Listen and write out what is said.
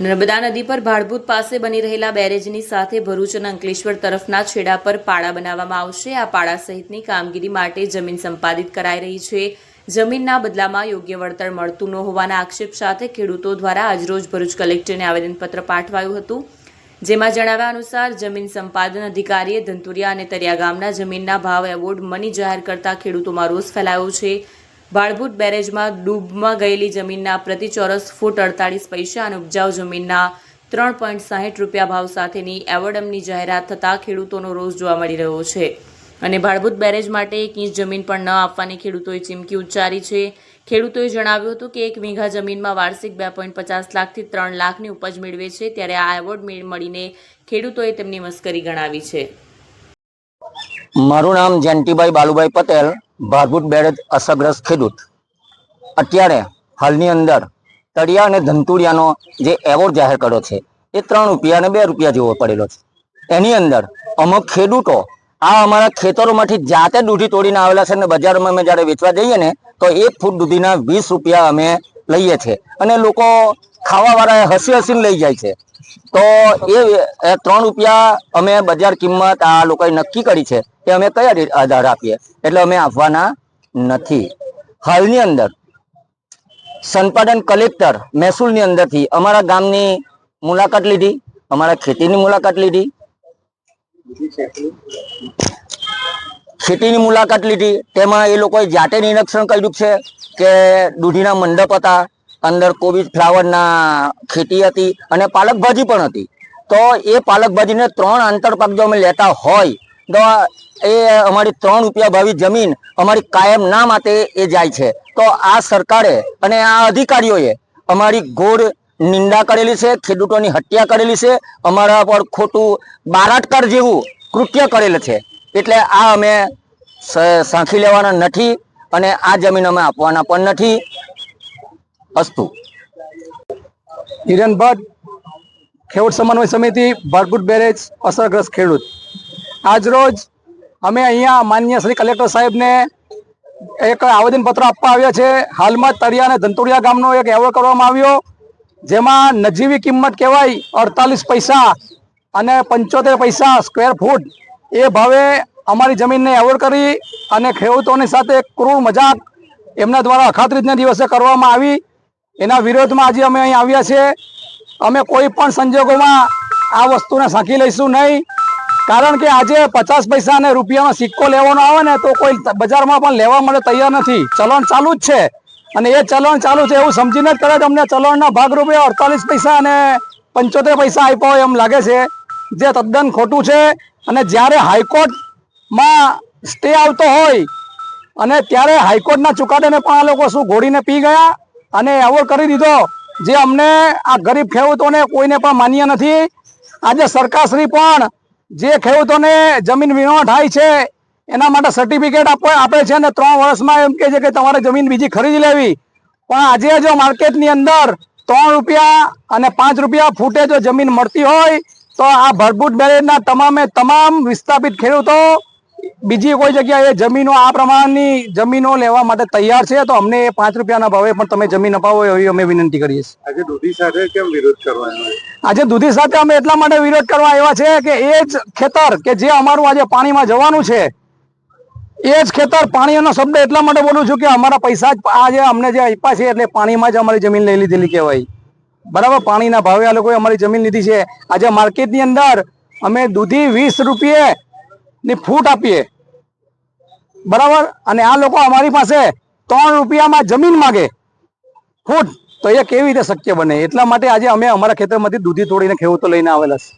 નર્મદા નદી પર ભાડભૂત પાસે બની રહેલા બેરેજની સાથે ભરૂચ અને અંકલેશ્વર તરફના છેડા પર પાળા બનાવવામાં આવશે. આ પાળા સહિતની કામગીરી માટે જમીન સંપાદિત કરાઈ રહી છે. જમીનના બદલામાં યોગ્ય વળતર મળતું ન હોવાના આક્ષેપ સાથે ખેડૂતો દ્વારા આજરોજ ભરૂચ કલેક્ટરને આવેદનપત્ર પાઠવાયું હતું. જેમાં જણાવ્યા અનુસાર, જમીન સંપાદન અધિકારીએ ધંતુરિયા અને તરિયા ગામના જમીનના ભાવ એવોર્ડ મની જાહેર કરતા ખેડૂતોમાં રોષ ફેલાયો છે. ભાડભૂત બેરેજમાં ડૂબમાં ગયેલી જમીનના પ્રતિ ચોરસ ફૂટ અડતાળીસ પૈસા અને ઉપજાઉ જમીનના ત્રણ પોઈન્ટ સાહીઠ રૂપિયા ભાવ સાથેની એવોર્ડમની જાહેરાત થતાં ખેડૂતોનો રોષ જોવા મળી રહ્યો છે. અને ભાડભૂત બેરેજ માટે એક ઇંચ જમીન પણ ન આપવાની ખેડૂતોએ ચીમકી ઉચ્ચારી છે. ખેડૂતોએ જણાવ્યું હતું કે એક વીઘા જમીનમાં વાર્ષિક બે પોઈન્ટ પચાસ લાખથી ત્રણ લાખની ઉપજ મેળવે છે, ત્યારે આ એવોર્ડ મેળ- મળીને ખેડૂતોએ તેમની મસ્કરી ગણાવી છે. મારું નામ જયંતિભાઈ બાલુભાઈ પટેલ. ભારભૂત બેરેજ અસરગ્રસ્ત ખેડૂત. અત્યારે હાલની અંદર તળિયા અને ધંતુરિયાનો જે એવોર્ડ જાહેર કર્યો છે, એ ત્રણ રૂપિયા અને બે રૂપિયા જેવો પડેલો છે. એની અંદર અમુક ખેડૂતો આ અમારા ખેતરોમાંથી જાતે દૂધી તોડીને આવેલા છે અને બજારમાં અમે જ્યારે વેચવા જઈએ ને, તો એક ફૂટ દૂધીના વીસ રૂપિયા અમે લઈએ છીએ અને લોકો ખાવાવાળા હસી હસીને લઈ જાય છે. તો એ ત્રણ રૂપિયા અમે બજાર કિંમત આ લોકોએ નક્કી કરી છે કે અમે કયા આધાર આપીએ. એટલે અમે આપવાના નથી. હાલની અંદર સંપાદન કલેક્ટર મહેસૂલની અંદરથી અમારા ગામની મુલાકાત લીધી, અમારા ખેતીની મુલાકાત લીધી. ખેતીની મુલાકાત લીધી. તેમાં એ લોકોએ જાતે નિરીક્ષણ કર્યું છે કે દૂધીના મંડપ હતા. અંદર કોબીજ ફ્લાવરના ખેતી હતી અને પાલકભાજી પણ હતી. તો એ પાલકભાજીને ત્રણ આંતરપાક જો અમે લેતા હોય, તો એ અમારી ત્રણ રૂપિયા ભાવી જમીન અમારી કાયમ ના માટે એ જાય છે. તો આ સરકારે અને આ અધિકારીઓએ અમારી ઘોર નિંદા કરેલી છે, ખેડૂતોની હત્યા કરેલી છે, અમારા પર ખોટું બારાટકર જેવું કૃત્ય કરેલ છે. એટલે આ અમે સાંખી લેવાના નથી અને આ જમીન અમે આપવાના પણ નથી. અસ્તુ હિરેન ભટ્ટ ખેડૂત સમન્વય સમિતિ ભરપૂર બેરેજ અસરગ્રસ્ત ખેડૂત આજરોજ અમે અહીંયા માન્ય શ્રી કલેક્ટર સાહેબને એક આવેદનપત્ર આપવા આવ્યા છે હાલમાં તરિયા અને ધંતુરિયા ગામનો એક એવોર્ડ કરવામાં આવ્યો જેમાં નજીવી કિંમત કહેવાય અડતાલીસ પૈસા અને પંચોતેર પૈસા સ્ક્વેર ફૂટ એ ભાવે અમારી જમીનને એવોર્ડ કરી અને ખેડૂતોની સાથે ક્રૂર મજાક એમના દ્વારા અખાત્રીજના દિવસે કરવામાં આવી એના વિરોધમાં આજે અમે અહીં આવ્યા છે અમે કોઈ પણ સંજોગોમાં આ વસ્તુને સાંકી લઈશું નહીં. કારણ કે આજે પચાસ પૈસા અને રૂપિયાનો સિક્કો લેવાનો આવે ને તો કોઈ બજારમાં પણ લેવા માટે તૈયાર નથી. ચલણ ચાલુ જ છે. અને એ ચલણ ચાલુ છે એવું સમજીને જ કદાચ અમને ચલણના ભાગરૂપે અડતાલીસ પૈસા અને પંચોતેર પૈસા આપ્યા હોય એમ લાગે છે. જે તદ્દન ખોટું છે. અને જ્યારે હાઈકોર્ટમાં સ્ટે આવતો હોય અને ત્યારે હાઈકોર્ટના ચુકાદાને પણ આ લોકો શું ઘોડીને પી ગયા? અને એવો કરી દીધો. જે અમને આ ગરીબ ખેડૂતોને કોઈને પણ માન્ય નથી. આજે સરકારશ્રી પણ જે ખેડૂતોને જમીન વીણો થાય છે, એના માટે સર્ટિફિકેટ આપે છે અને ત્રણ વર્ષમાં એમ કહે છે કે તમારે જમીન બીજી ખરીદી લેવી. પણ આજે જો માર્કેટની અંદર ત્રણ રૂપિયા અને પાંચ રૂપિયા ફૂટે જો જમીન મળતી હોય, તો આ ભરભૂત બેરેજના તમામે તમામ વિસ્થાપિત ખેડૂતો બીજી કોઈ જગ્યાએ જમીનો આ પ્રમાણની જમીનો લેવા માટે તૈયાર છે? તો અમને પાંચ રૂપિયાના ભાવે પણ તમે જમીન અપાવો એવી અમે વિનંતી કરીએ છીએ. આજે દૂધી સાથે કેમ વિરોધ કરવાનો આજે દૂધી સાથે અમે એટલા માટે વિરોધ કરવા આવ્યા છે કે એ જ ખેતર કે જે અમારું આજે પાણીમાં જવાનું છે એ જ ખેતર પાણીનો શબ્દ એટલા માટે બોલું છું કે અમારા પૈસા જ આજે અમને જે આપ્યા છે એટલે પાણીમાં જ અમારી જમીન લઈ લીધેલી કહેવાય. બરાબર? પાણીના ભાવે આ લોકોએ અમારી જમીન લીધી છે. આજે માર્કેટની અંદર અમે દૂધી વીસ રૂપિયે ની ફૂટ આપીએ. બરાબર? અને આ લોકો અમારી પાસે ત્રણ રૂપિયામાં જમીન માગે. ફૂટ. તો એ કેવી રીતે શક્ય બને? એટલા માટે આજે અમે અમારા ખેતરમાંથી દૂધી તોડીને ખેડૂતો લઈને આવેલા છે